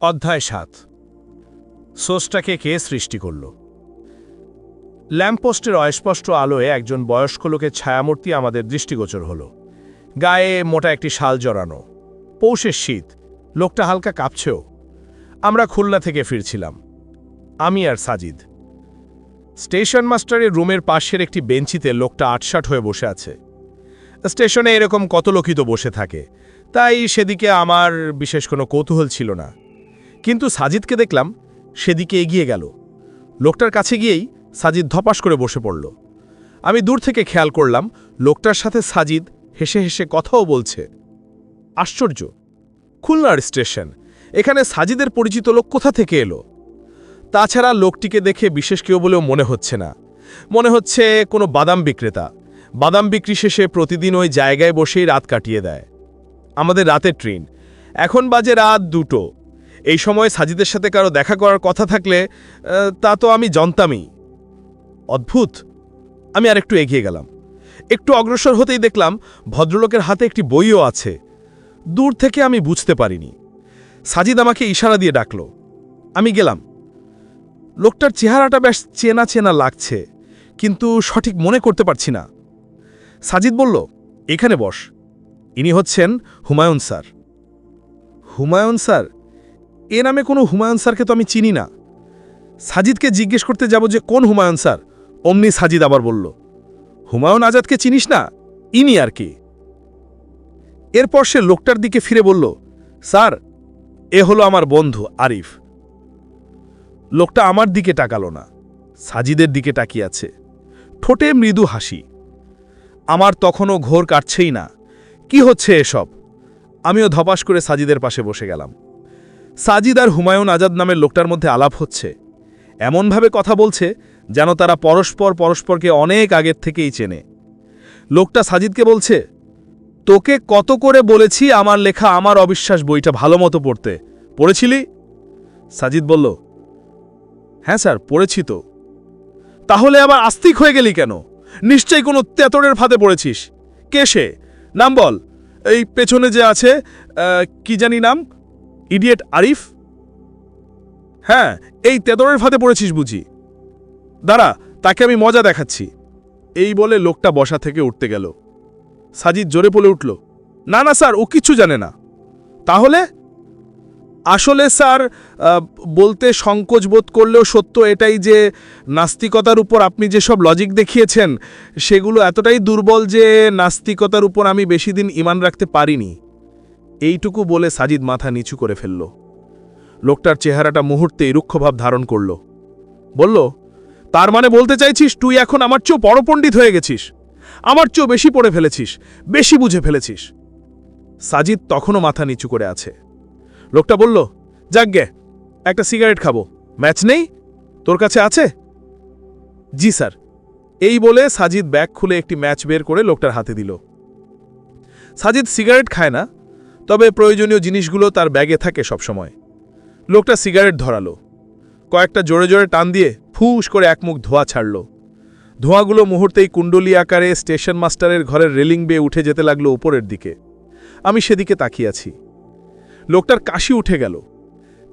অধ্যায় সাত। সোসটাকে কে সৃষ্টি করল? ল্যাম্পপোস্টের অস্পষ্ট আলোয় একজন বয়স্ক লোকের ছায়ামূর্তি আমাদের দৃষ্টিগোচর হল। গায়ে মোটা একটি শাল জড়ানো। পৌষের শীত। লোকটা হালকা কাঁপছেও। আমরা খুলনা থেকে ফিরছিলাম। আমি আর সাজিদ। স্টেশন মাস্টারের রুমের পাশের একটি বেঞ্চিতে লোকটা আটসাট হয়ে বসে আছে। স্টেশনে এরকম কত লোকই তো বসে থাকে। তাই সেদিকে আমার বিশেষ কোনো কৌতূহল ছিল না। কিন্তু সাজিদকে দেখলাম সেদিকে এগিয়ে গেল। লোকটার কাছে গিয়েই সাজিদ ধপাস করে বসে পড়ল। আমি দূর থেকে খেয়াল করলাম, লোকটার সাথে সাজিদ হেসে হেসে কথাও বলছে। আশ্চর্য! খুলনার স্টেশন। এখানে সাজিদের পরিচিত লোক কোথা থেকে এলো? তাছাড়া লোকটিকে দেখে বিশেষ কেউ বলেও মনে হচ্ছে না। মনে হচ্ছে কোনো বাদাম বিক্রেতা। বাদাম বিক্রি শেষে প্রতিদিন ওই জায়গায় বসেই রাত কাটিয়ে দেয়। আমাদের রাতের ট্রেন। এখন বাজে রাত দুটো। এই সময় সাজিদের সাথে কারও দেখা করার কথা থাকলে তা তো আমি জানতামই। অদ্ভুত। আমি আর একটু এগিয়ে গেলাম। একটু অগ্রসর হতেই দেখলাম ভদ্রলোকের হাতে একটি বইও আছে। দূর থেকে আমি বুঝতে পারিনি। সাজিদ আমাকে ইশারা দিয়ে ডাকল। আমি গেলাম। লোকটার চেহারাটা বেশ চেনা চেনা লাগছে, কিন্তু সঠিক মনে করতে পারছি না। সাজিদ বলল, এখানে বস। ইনি হচ্ছেন হুমায়ুন স্যার। হুমায়ুন স্যার? এ নামে কোনো হুমায়ুন স্যারকে তো আমি চিনি না। সাজিদকে জিজ্ঞেস করতে যাব যে কোন হুমায়ুন স্যার? অমনি সাজিদ আবার বলল, হুমায়ুন আজাদকে চিনিস না? ইনি আর কি? এরপর সে লোকটার দিকে ফিরে বলল, স্যার, এ হলো আমার বন্ধু আরিফ। লোকটা আমার দিকে তাকালো না, সাজিদের দিকে আছে ঠোঁটে মৃদু হাসি। আমার তখনও ঘোর কাটছেই না। কি হচ্ছে এসব? আমিও ধপাস করে সাজিদের পাশে বসে গেলাম। সাজিদ আর হুমায়ুন আজাদ নামের লোকটার মধ্যে আলাপ হচ্ছে। এমনভাবে কথা বলছে যেন তারা পরস্পর পরস্পরকে অনেক আগের থেকেই চেনে। লোকটা সাজিদকে বলছে, তোকে কত করে বলেছি আমার লেখা আমার অবিশ্বাস বইটা ভালো মতো পড়তে। পড়েছিলি? সাজিদ বলল হ্যাঁ স্যার, পড়েছি তো। তাহলে আবার আস্তিক হয়ে গেলি কেন? নিশ্চয়ই কোনো তেতরের ফাঁদে পড়েছিস। কে সে? নাম বল। এই পেছনে যে আছে কি জানি নাম? ইডিয়েট আরিফ? হ্যাঁ এই তেতরের ফাঁদে পড়েছিস বুঝি। দাঁড়া, তাকে আমি মজা দেখাচ্ছি। এই বলে লোকটা বসা থেকে উঠতে গেল। সাজিদ জোরে পড়ে উঠল, না না, স্যার, ও কিচ্ছু জানে না। তাহলে? আসলে, স্যার বলতে সংকোচ বোধ করলেও সত্য এটাই যে নাস্তিকতার উপর আপনি যেসব লজিক দেখিয়েছেন, সেগুলো এতটাই দুর্বল যে নাস্তিকতার উপর আমি বেশি দিন ইমান রাখতে পারিনি। এইটুকু বলে সাজিদ মাথা নিচু করে ফেলল। লোকটার চেহারাটা মুহূর্তেই রুক্ষভাব ধারণ করল। বলল, তার মানে বলতে চাইছিস তুই এখন আমার চেয়েও বড় পণ্ডিত হয়ে গেছিস? আমার চেয়েও বেশি পড়ে ফেলেছিস, বেশি বুঝে ফেলেছিস? সাজিদ তখনও মাথা নিচু করে আছে। লোকটা বলল যাকগে একটা সিগারেট খাব। ম্যাচ নেই? তোর কাছে আছে? জি স্যার। এই বলে সাজিদ ব্যাগ খুলে একটি ম্যাচ বের করে লোকটার হাতে দিল। সাজিদ সিগারেট খায় না তবে প্রয়োজনীয় জিনিসগুলো তার ব্যাগে থাকে সবসময়। লোকটা সিগারেট ধরালো। কয়েকটা জোরে জোরে টান দিয়ে ফুস করে এক মুখ ধোঁয়া ছাড়ল। ধোঁয়াগুলো মুহূর্তেই কুণ্ডলি আকারে স্টেশন মাস্টারের ঘরের রেলিং বেয়ে উঠে যেতে লাগল উপরের দিকে। আমি সেদিকে তাকিয়ে আছি। লোকটার কাশি উঠে গেল।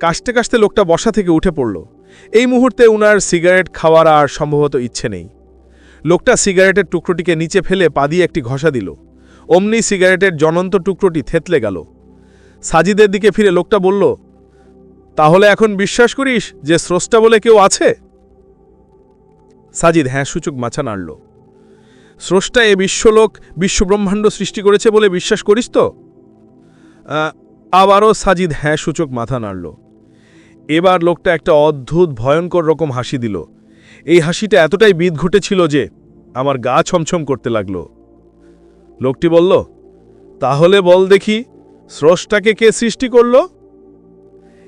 কাশতে কাশতে লোকটা বসা থেকে উঠে পড়ল। এই মুহূর্তে উনার সিগারেট খাওয়ার আর সম্ভবত ইচ্ছে নেই। লোকটা সিগারেটের টুকরোটিকে নিচে ফেলে পা দিয়ে একটি ঘষা দিল। অমনি সিগারেটের জ্বলন্ত টুকরোটি থেতলে গেল। সাজিদের দিকে ফিরে লোকটা বলল, তাহলে এখন বিশ্বাস করিস যে স্রষ্টা বলে কেউ আছে? সাজিদ হ্যাঁ সূচক মাছা নাড়ল। স্রষ্টা এ বিশ্বলোক বিশ্বব্রহ্মাণ্ড সৃষ্টি করেছে বলে বিশ্বাস করিস তো? আবারও সাজিদ হ্যাঁ সূচক মাথা নাড়ল। এবার লোকটা একটা অদ্ভুত, ভয়ঙ্কর রকম হাসি দিল। এই হাসিটা এতটাই বিদ ঘটেছিল যে আমার গা ছমছম করতে লাগল। লোকটি বলল, তাহলে বল দেখি, স্রষ্টাকে কে সৃষ্টি করল?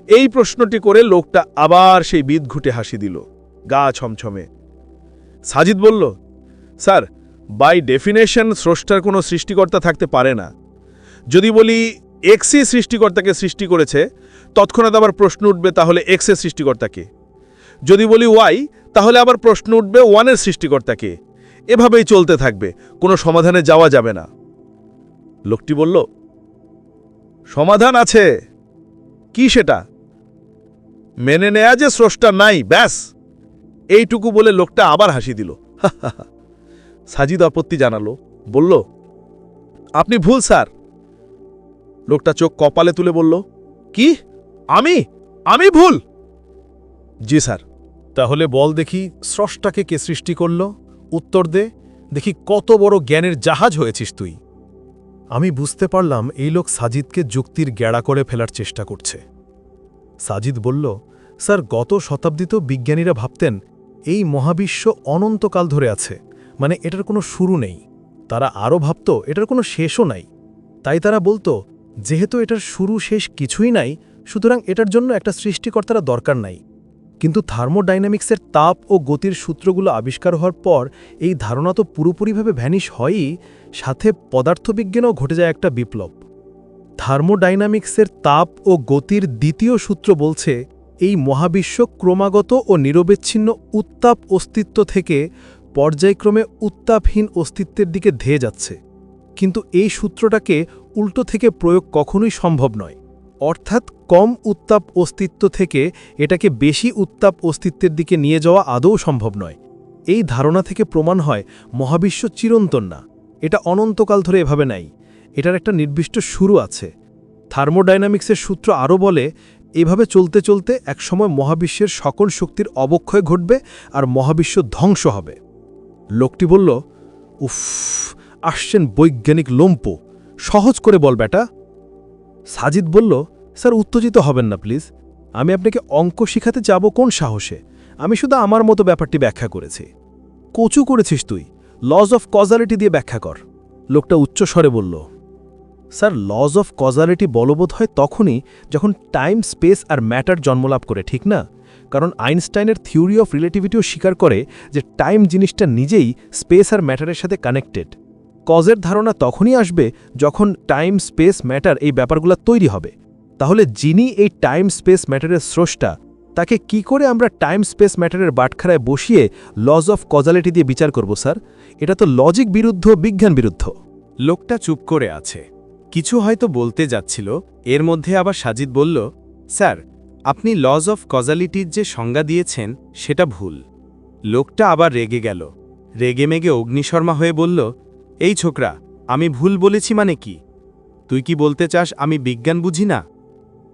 এই প্রশ্নটি করে লোকটা আবার সেই বিদ ঘুটে হাসি দিল, গা ছমছমে। সাজিদ বলল, স্যার, বাই ডেফিনেশন স্রষ্টার কোনো সৃষ্টিকর্তা থাকতে পারে না। যদি বলি এক্সই সৃষ্টিকর্তাকে সৃষ্টি করেছে, তৎক্ষণাৎ আবার প্রশ্ন উঠবে তাহলে এক্সের সৃষ্টিকর্তাকে যদি বলি ওয়াই, তাহলে আবার প্রশ্ন উঠবে ওয়ানের সৃষ্টিকর্তাকে এভাবেই চলতে থাকবে, কোনো সমাধানে যাওয়া যাবে না। লোকটি বলল, সমাধান আছে। কি সেটা? মেনে নেয়া যে স্রষ্টা নাই, ব্যাস। এইটুকু বলে লোকটা আবার হাসি দিল। সাজিদ আপত্তি জানালো, বলল, আপনি ভুল, স্যার। লোকটা চোখ কপালে তুলে বলল, কি? আমি? আমি ভুল? জি, স্যার। তাহলে বল দেখি স্রষ্টাকে কে সৃষ্টি করল? উত্তর দে, দেখি কত বড় জ্ঞানের জাহাজ হয়েছিস তুই। আমি বুঝতে পারলাম এই লোক সাজিদকে যুক্তির গ্যাড়া করে ফেলার চেষ্টা করছে। সাজিদ বলল, স্যার, গত শতাব্দীতেও বিজ্ঞানীরা ভাবতেন, এই মহাবিশ্ব অনন্তকাল ধরে আছে মানে এটার কোনো শুরু নেই। তারা আরও ভাবত, এটার কোনো শেষও নাই। তাই তারা বলতো, যেহেতু এটার শুরু শেষ কিছুই নাই, সুতরাং এটার জন্য একটা সৃষ্টিকর্তারা দরকার নাই। কিন্তু থার্মোডাইনামিক্সের তাপ ও গতির সূত্রগুলো আবিষ্কার হওয়ার পর এই ধারণা তো পুরোপুরিভাবে ভ্যানিশ হয়ই, সাথে পদার্থবিজ্ঞানেও ঘটে যায় একটা বিপ্লব। থার্মোডাইনামিক্সের তাপ ও গতির দ্বিতীয় সূত্র বলছে, এই মহাবিশ্ব ক্রমাগত ও নিরবিচ্ছিন্ন উত্তাপ অস্তিত্ব থেকে পর্যায়ক্রমে উত্তাপহীন অস্তিত্বের দিকে ধেয়ে যাচ্ছে। কিন্তু এই সূত্রটাকে উল্টো থেকে প্রয়োগ কখনোই সম্ভব নয়। অর্থাৎ কম উত্তাপ অস্তিত্ব থেকে এটাকে বেশি উত্তাপ অস্তিত্বের দিকে নিয়ে যাওয়া আদৌ সম্ভব নয়। এই ধারণা থেকে প্রমাণ হয় মহাবিশ্ব চিরন্তন না। এটা অনন্তকাল ধরে এভাবে নাই। এটার একটা নির্দিষ্ট শুরু আছে। থার্মোডাইনামিক্সের সূত্র আরও বলে, এভাবে চলতে চলতে একসময় মহাবিশ্বের সকল শক্তির অবক্ষয় ঘটবে আর মহাবিশ্ব ধ্বংস হবে। লোকটি বলল, উফ, আসছেন বৈজ্ঞানিক লোম্প। সহজ করে বল বেটা। সাজিদ বলল, স্যার, উত্তেজিত হবেন না, প্লিজ। আমি আপনাকে অঙ্ক শিখাতে যাব কোন সাহসে? আমি শুধু আমার মতো ব্যাপারটি ব্যাখ্যা করেছি। কচু করেছিস তুই। লজ অফ কজালিটি দিয়ে ব্যাখ্যা কর। লোকটা উচ্চস্বরে বলল, স্যার লজ অফ কজালিটি বলবোধ হয় তখনই যখন টাইম স্পেস আর ম্যাটার জন্মলাভ করে, ঠিক না? কারণ আইনস্টাইনের থিওরি অফ রিলেটিভিটিও স্বীকার করে যে টাইম জিনিসটা নিজেই স্পেস আর ম্যাটারের সাথে কানেক্টেড কজের ধারণা তখনই আসবে যখন টাইম স্পেস ম্যাটার এই ব্যাপারগুলো তৈরি হবে। তাহলে যিনি এই টাইম স্পেস ম্যাটারের স্রষ্টা, তাকে কি করে আমরা টাইম স্পেস ম্যাটারের বাটখারায় বসিয়ে লজ অফ কজালিটি দিয়ে বিচার করব, স্যার? এটা তো লজিক বিরুদ্ধ, বিজ্ঞান বিরুদ্ধ। লোকটা চুপ করে আছে। কিছু হয়তো বলতে যাচ্ছিল, এর মধ্যে আবার সাজিদ বলল, স্যার, আপনি লজ অফ কজালিটির যে সংজ্ঞা দিয়েছেন, সেটা ভুল। লোকটা আবার রেগে গেল। রেগে মেগে অগ্নিশর্মা হয়ে বলল এই ছোকরা, আমি ভুল বলেছি মানে কি? তুই কি বলতে চাস আমি বিজ্ঞান বুঝি না?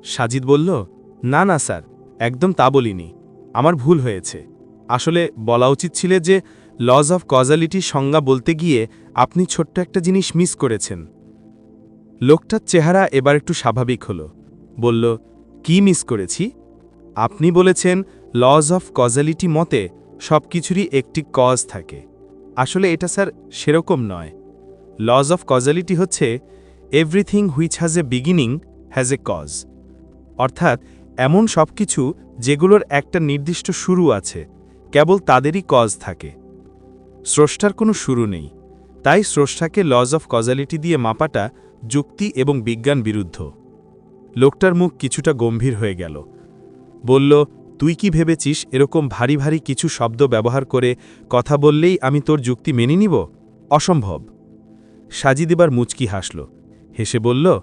সাজিদ বলল, না না, স্যার, একদম তা বলিনি। আমার ভুল হয়েছে। আসলে বলা উচিত ছিল যে, লজ অফ কজালিটির সংজ্ঞা বলতে গিয়ে আপনি ছোট্ট একটা জিনিস মিস করেছেন। লোকটার চেহারা এবার একটু স্বাভাবিক হল। বলল, কি মিস করেছি? আপনি বলেছেন, লজ অফ কজালিটি মতে সব কিছুরই একটি কজ থাকে। আসলে এটা, স্যার, সেরকম নয়। লজ অফ কজালিটি হচ্ছে everything which has a beginning has a cause অর্থাৎ, এমন সব কিছু যেগুলোর একটা নির্দিষ্ট শুরু আছে, কেবল তাদেরই কজ থাকে। স্রষ্টার কোনো শুরু নেই। তাই স্রষ্টাকে লজ অফ কজালিটি দিয়ে মাপাটা যুক্তি এবং বিজ্ঞান বিরুদ্ধ। লোকটার মুখ কিছুটা গম্ভীর হয়ে গেল। বলল তুই কি ভেবেছিস এরকম ভারী ভারী কিছু শব্দ ব্যবহার করে কথা বললেই আমি তোর যুক্তি মেনে নিব? অসম্ভব। সাজিদ এবার মুচকি হাসল। হেসে বলল,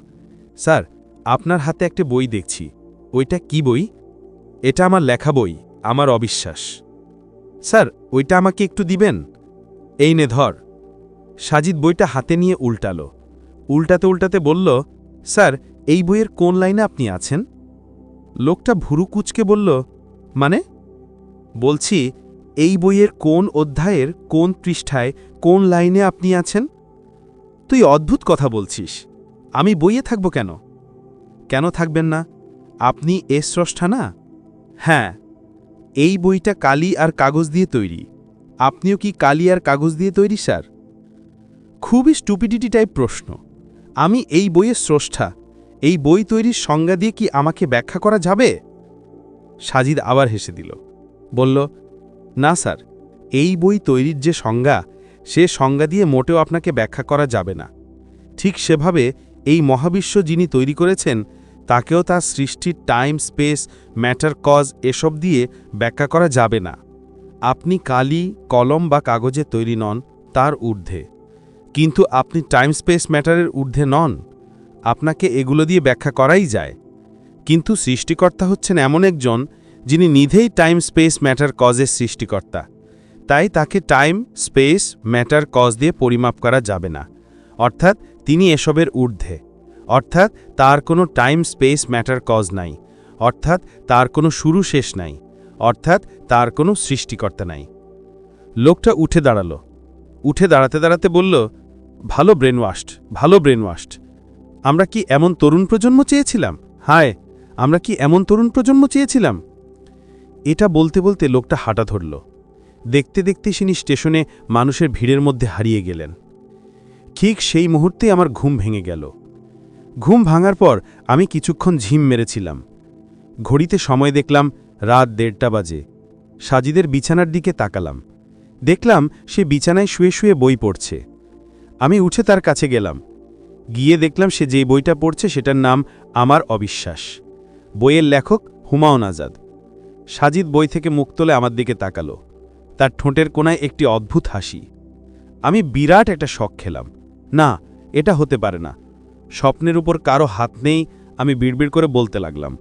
স্যার, আপনার হাতে একটা বই দেখছি। ওইটা কি বই? এটা আমার লেখা বই, আমার অবিশ্বাস। স্যার, ওইটা আমাকে একটু দিবেন? এই নে, ধর। সাজিদ বইটা হাতে নিয়ে উল্টালো। উল্টাতে উল্টাতে বলল, স্যার, এই বইয়ের কোন লাইনে আপনি আছেন? লোকটা ভুরু কুচকে বলল মানে? বলছি, এই বইয়ের কোন অধ্যায়ের কোন পৃষ্ঠায় কোন লাইনে আপনি আছেন? তুই অদ্ভুত কথা বলছিস। আমি বইয়ে থাকব কেন? কেন থাকবেন না? আপনি এ স্রষ্টা না? হ্যাঁ এই বইটা কালি আর কাগজ দিয়ে তৈরি। আপনিও কি কালি আর কাগজ দিয়ে তৈরি, স্যার? খুবই স্টুপিডিটি টাইপ প্রশ্ন। আমি এই বইয়ের স্রষ্টা। এই বই তৈরির সংজ্ঞা দিয়ে কি আমাকে ব্যাখ্যা করা যাবে? সাজিদ আবার হেসে দিল। বলল, না স্যার, এই বই তৈরির যে সংজ্ঞা, সে সংজ্ঞা দিয়ে মোটেও আপনাকে ব্যাখ্যা করা যাবে না। ঠিক সেভাবে এই মহাবিশ্ব যিনি তৈরি করেছেন, তাকেও তার সৃষ্টির টাইম, স্পেস, ম্যাটার, কজ এসব দিয়ে ব্যাখ্যা করা যাবে না। আপনি কালি, কলম বা কাগজে তৈরি নন, তার ঊর্ধ্বে। কিন্তু আপনি টাইম, স্পেস, ম্যাটারের ঊর্ধ্বে নন। আপনাকে এগুলো দিয়ে ব্যাখ্যা করাই যায়। কিন্তু সৃষ্টিকর্তা হচ্ছেন এমন একজন যিনি নিধেই টাইম স্পেস ম্যাটার কজের সৃষ্টিকর্তা। তাই তাকে টাইম স্পেস ম্যাটার কজ দিয়ে পরিমাপ করা যাবে না। অর্থাৎ তিনি এসবের ঊর্ধ্বে। অর্থাৎ তার কোনো টাইম স্পেস ম্যাটার কজ নাই। অর্থাৎ তার কোনো শুরু, শেষ নাই। অর্থাৎ তার কোনো সৃষ্টিকর্তা নাই। লোকটা উঠে দাঁড়াল। উঠে দাঁড়াতে দাঁড়াতে বলল, ভালো ব্রেনওয়াশড ভালো ব্রেনওয়াশড আমরা কি এমন তরুণ প্রজন্ম চেয়েছিলাম? হায় আমরা কি এমন তরুণ প্রজন্ম চেয়েছিলাম? এটা বলতে বলতে লোকটা হাঁটা ধরল। দেখতে দেখতে তিনি স্টেশনে মানুষের ভিড়ের মধ্যে হারিয়ে গেলেন। ঠিক সেই মুহূর্তে আমার ঘুম ভেঙে গেল। ঘুম ভাঙার পর আমি কিছুক্ষণ ঝিম মেরেছিলাম। ঘড়িতে সময় দেখলাম রাত দেড়টা বাজে। সাজিদের বিছানার দিকে তাকালাম। দেখলাম সে বিছানায় শুয়ে শুয়ে বই পড়ছে। আমি উঠে তার কাছে গেলাম। গিয়ে দেখলাম সে যে বইটা পড়ছে সেটার নাম আমার অবিশ্বাস। বইয়ের লেখক হুমায়ুন আজাদ। সাজিদ বই থেকে মুখ তোলে আমার দিকে তাকালো। তার ঠোঁটের কোনায় একটি অদ্ভুত হাসি। আমি বিরাট একটা শখ খেলাম। না, এটা হতে পারে না। স্বপ্নের উপর কারও হাত নেই, আমি বিড়বিড় করে বলতে লাগলাম।